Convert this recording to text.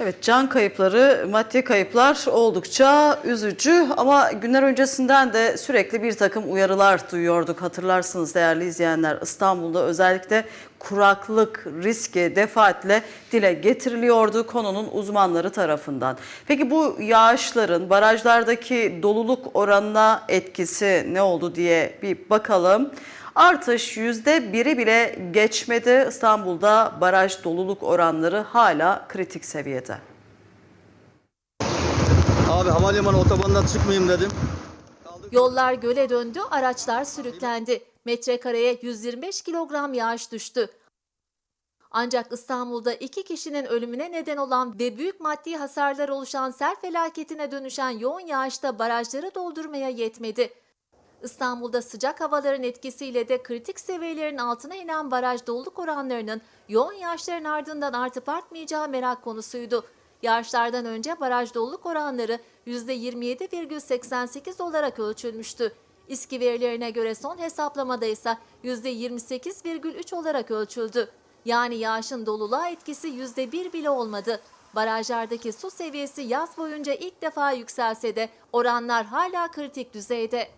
Evet can kayıpları, maddi kayıplar oldukça üzücü ama günler öncesinden de sürekli bir takım uyarılar duyuyorduk. Hatırlarsınız değerli izleyenler İstanbul'da özellikle kuraklık riski defaatle dile getiriliyordu konunun uzmanları tarafından. Peki bu yağışların barajlardaki doluluk oranına etkisi ne oldu diye bir bakalım. Artış yüzde biri bile geçmedi. İstanbul'da baraj doluluk oranları hala kritik seviyede. Abi havalimanı otobandan çıkmayayım dedim. Yollar göle döndü, araçlar sürüklendi. Metrekareye 125 kilogram yağış düştü. Ancak İstanbul'da iki kişinin ölümüne neden olan ve büyük maddi hasarlar oluşan sel felaketine dönüşen yoğun yağışta barajları doldurmaya yetmedi. İstanbul'da sıcak havaların etkisiyle de kritik seviyelerin altına inen baraj doluluk oranlarının yoğun yağışların ardından artıp artmayacağı merak konusuydu. Yağışlardan önce baraj doluluk oranları %27,88 olarak ölçülmüştü. İSKİ verilerine göre son hesaplamada ise %28,3 olarak ölçüldü. Yani yağışın doluluğa etkisi %1 bile olmadı. Barajlardaki su seviyesi yaz boyunca ilk defa yükselse de oranlar hala kritik düzeyde.